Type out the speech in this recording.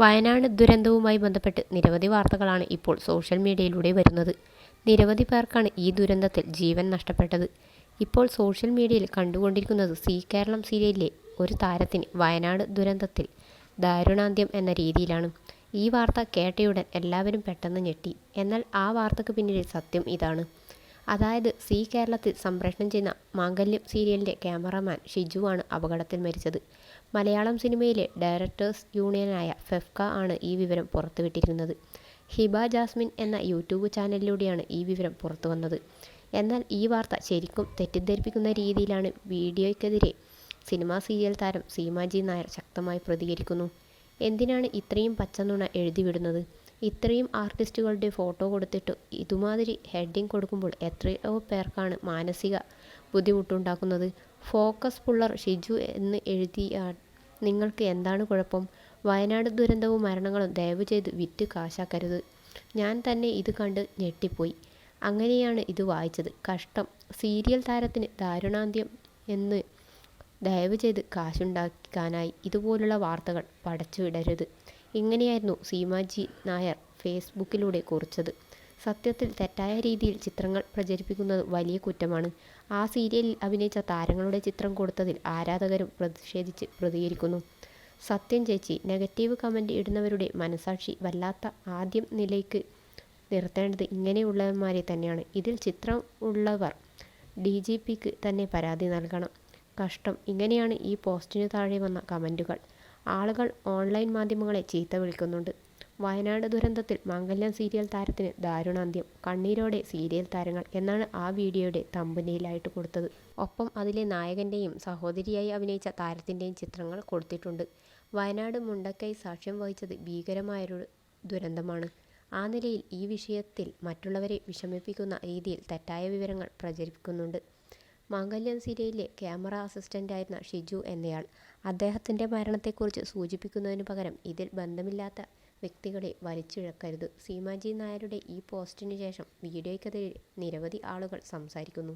വയനാട് ദുരന്തവുമായി ബന്ധപ്പെട്ട് നിരവധി വാർത്തകളാണ് ഇപ്പോൾ സോഷ്യൽ മീഡിയയിലൂടെ വരുന്നത്. നിരവധി പേർക്കാണ് ഈ ദുരന്തത്തിൽ ജീവൻ നഷ്ടപ്പെട്ടത്. ഇപ്പോൾ സോഷ്യൽ മീഡിയയിൽ കണ്ടുകൊണ്ടിരിക്കുന്നത് സി കേരളം സീരിയലിലെ ഒരു താരത്തിന് വയനാട് ദുരന്തത്തിൽ ദാരുണാന്ത്യം എന്ന രീതിയിലാണ്. ഈ വാർത്ത കേട്ടയുടൻ എല്ലാവരും പെട്ടെന്ന് ഞെട്ടി. എന്നാൽ ആ വാർത്തക്ക് പിന്നിലെ സത്യം ഇതാണ്. അതായത് സി കേരളത്തിൽ സംപ്രേഷണം ചെയ്യുന്ന മാംഗല്യം സീരിയലിന്റെ ക്യാമറമാൻ ഷിജു ആണ് അപകടത്തിൽ മരിച്ചത്. മലയാളം സിനിമയിലെ ഡയറക്ടേഴ്സ് യൂണിയനായ ഫെഫ്ക ആണ് ഈ വിവരം പുറത്തുവിട്ടിരിക്കുന്നത്. ഹിബ ജാസ്മിൻ എന്ന യൂട്യൂബ് ചാനലിലൂടെയാണ് ഈ വിവരം പുറത്തു വന്നത് എന്നാൽ ഈ വാർത്ത ശരിക്കും തെറ്റിദ്ധരിപ്പിക്കുന്ന രീതിയിലാണ് വീഡിയോയ്ക്കെതിരെ സിനിമാ സീരിയൽ താരം സീമാജി നായർ ശക്തമായി പ്രതികരിക്കുന്നു. എന്തിനാണ് ഇത്രയും പച്ചനുണ എഴുതിവിടുന്നത്? ഇത്രയും ആർട്ടിസ്റ്റുകളുടെ ഫോട്ടോ കൊടുത്തിട്ട് ഇതുമാതിരി ഹെഡിങ് കൊടുക്കുമ്പോൾ എത്രയോ പേർക്കാണ് മാനസിക ബുദ്ധിമുട്ടുണ്ടാക്കുന്നത്. ഫോക്കസ് പുള്ളർ ഷിജു എന്ന് എഴുതിയ നിങ്ങൾക്ക് എന്താണ് കുഴപ്പം? വയനാട് ദുരന്തവും മരണങ്ങളും ദയവ് ചെയ്ത് വിറ്റ് കാശാക്കരുത്. ഞാൻ തന്നെ ഇത് കണ്ട് ഞെട്ടിപ്പോയി. അങ്ങനെയാണ് ഇത് വായിച്ചത്. കഷ്ടം. സീരിയൽ താരത്തിന് ദാരുണാന്ത്യം എന്ന് ദയവ് ചെയ്ത് കാശുണ്ടാക്കാനായി ഇതുപോലുള്ള വാർത്തകൾ പടച്ചുവിടരുത്. ഇങ്ങനെയായിരുന്നു സീമാജി നായർ ഫേസ്ബുക്കിലൂടെ കുറിച്ചത്. സത്യത്തിൽ തെറ്റായ രീതിയിൽ ചിത്രങ്ങൾ പ്രചരിപ്പിക്കുന്നത് വലിയ കുറ്റമാണ്. ആ സീരിയലിൽ അഭിനയിച്ച താരങ്ങളുടെ ചിത്രം കൊടുത്തതിൽ ആരാധകരും പ്രതിഷേധിച്ച് പ്രതികരിക്കുന്നു. സത്യം ചേച്ചി നെഗറ്റീവ് കമന്റ് ഇടുന്നവരുടെ മനസാക്ഷി വല്ലാത്ത ആദ്യം നിലയ്ക്ക് നിർത്തേണ്ടത് ഇങ്ങനെയുള്ളവന്മാരെ തന്നെയാണ്. ഇതിൽ ചിത്രം ഉള്ളവർ ഡിജിപിക്ക് തന്നെ പരാതി നൽകണം. കഷ്ടം. ഇങ്ങനെയാണ് ഈ പോസ്റ്റിന് താഴെ വന്ന കമന്റുകൾ. ആളുകൾ ഓൺലൈൻ മാധ്യമങ്ങളെ ചീത്ത വിളിക്കുന്നുണ്ട്. വയനാട് ദുരന്തത്തിൽ മംഗല്യം സീരിയൽ താരത്തിന് ദാരുണാന്ത്യം. കണ്ണീരോടെ സീരിയൽ താരങ്ങൾ എന്നാണ് ആ വീഡിയോയുടെ തമ്പനിയിലായിട്ട് കൊടുത്തത്. ഒപ്പം അതിലെ നായകന്റെയും സഹോദരിയായി അഭിനയിച്ച താരത്തിന്റെയും ചിത്രങ്ങൾ കൊടുത്തിട്ടുണ്ട്. വയനാട് മുണ്ടക്കൈ സാക്ഷ്യം വഹിച്ചത് ഭീകരമായൊരു ദുരന്തമാണ്. ആ നിലയിൽ ഈ വിഷയത്തിൽ മറ്റുള്ളവരെ വിഷമിപ്പിക്കുന്ന രീതിയിൽ തെറ്റായ വിവരങ്ങൾ പ്രചരിക്കുന്നുണ്ട്. മാംഗല്യം സീരിയലിലെ ക്യാമറ അസിസ്റ്റന്റായിരുന്ന ഷിജു എന്നയാൾ. അദ്ദേഹത്തിന്റെ മരണത്തെക്കുറിച്ച് സൂചിപ്പിക്കുന്നതിന് പകരം ഇതിൽ ബന്ധമില്ലാത്ത വ്യക്തികളെ വലിച്ചിഴക്കരുത്. സീമാജി നായരുടെ ഈ പോസ്റ്റിന് ശേഷം വീഡിയോയ്ക്കെതിരെ നിരവധി ആളുകൾ സംസാരിക്കുന്നു.